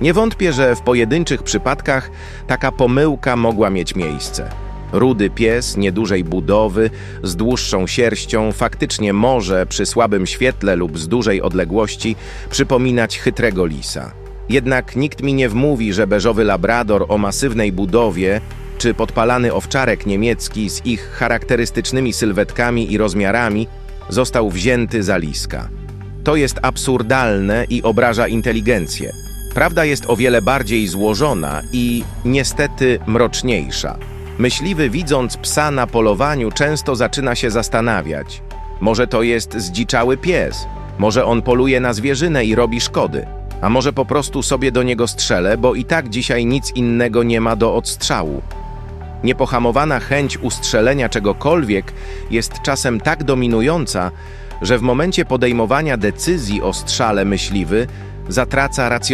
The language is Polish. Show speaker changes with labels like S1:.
S1: Nie wątpię, że w pojedynczych przypadkach taka pomyłka mogła mieć miejsce. Rudy pies niedużej budowy, z dłuższą sierścią, faktycznie może przy słabym świetle lub z dużej odległości przypominać chytrego lisa. Jednak nikt mi nie wmówi, że beżowy labrador o masywnej budowie czy podpalany owczarek niemiecki z ich charakterystycznymi sylwetkami i rozmiarami został wzięty za liska. To jest absurdalne i obraża inteligencję. Prawda jest o wiele bardziej złożona i niestety mroczniejsza. Myśliwy, widząc psa na polowaniu, często zaczyna się zastanawiać: może to jest zdziczały pies, może on poluje na zwierzynę i robi szkody, a może po prostu sobie do niego strzelę, bo i tak dzisiaj nic innego nie ma do odstrzału. Niepohamowana chęć ustrzelenia czegokolwiek jest czasem tak dominująca, że w momencie podejmowania decyzji o strzale myśliwy zatraca racjonalność.